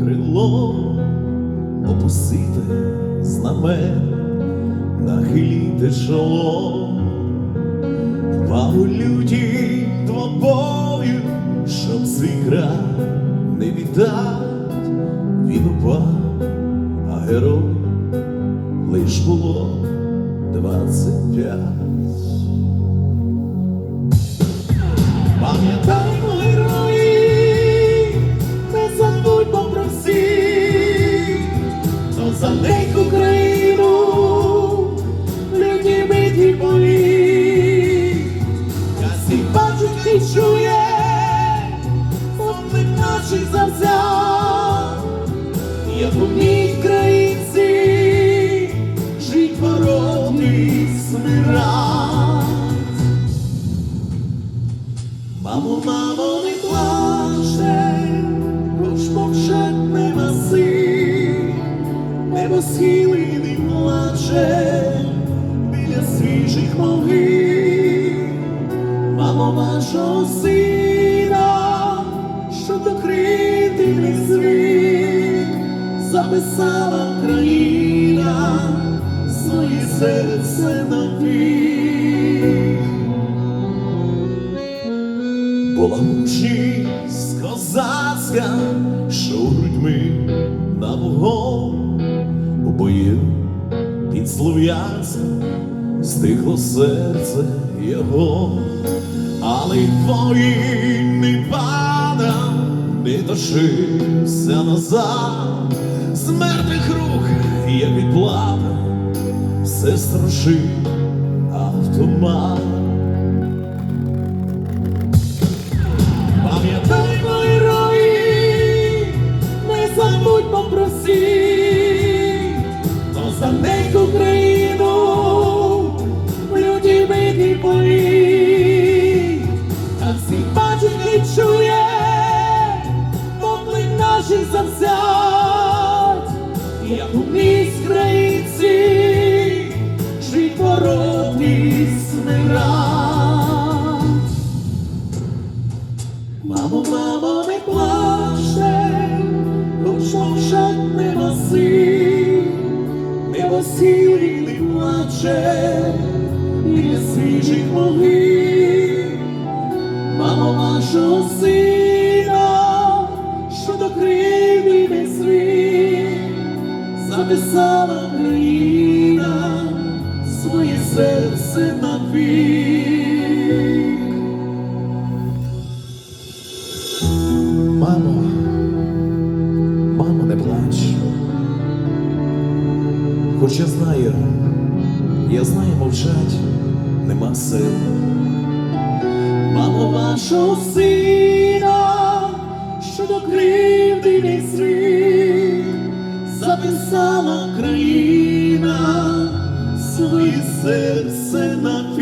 крило, опустити знамен, нахиліте чоло, Вагу люті двобою, щоб зігра не віддать, він упав, а герой лиш було двадцять п'ять. Мамо, мамо, не плаче, хоч мовчать нема сил, небо схили не плаче біля свіжих могил. Мамо, вашого сина, що докрити не світ, записала Україна своє серце на вік. Була мужність козацька, що грудьми на у бою під Слов'янськ стихло серце його, але й воїн не падав, не точився назад, з мертвих рук, як відплата, все страшив автомат. Про всіх, за неньку країну в люті биті бої, а всі бачить і чує, поклик наших завзят, як у міст країнці, жить воротні смирать. Плаче, біля свіжих могил. Мамо, вашого сина, що до криві не світ, записала країна своє серце на вік. Мамо, мамо, не плач. Хоч я знаю, я знаю, мовчать нема сил. Мамо, вашого сина, що до кривди не записала країна своє серце на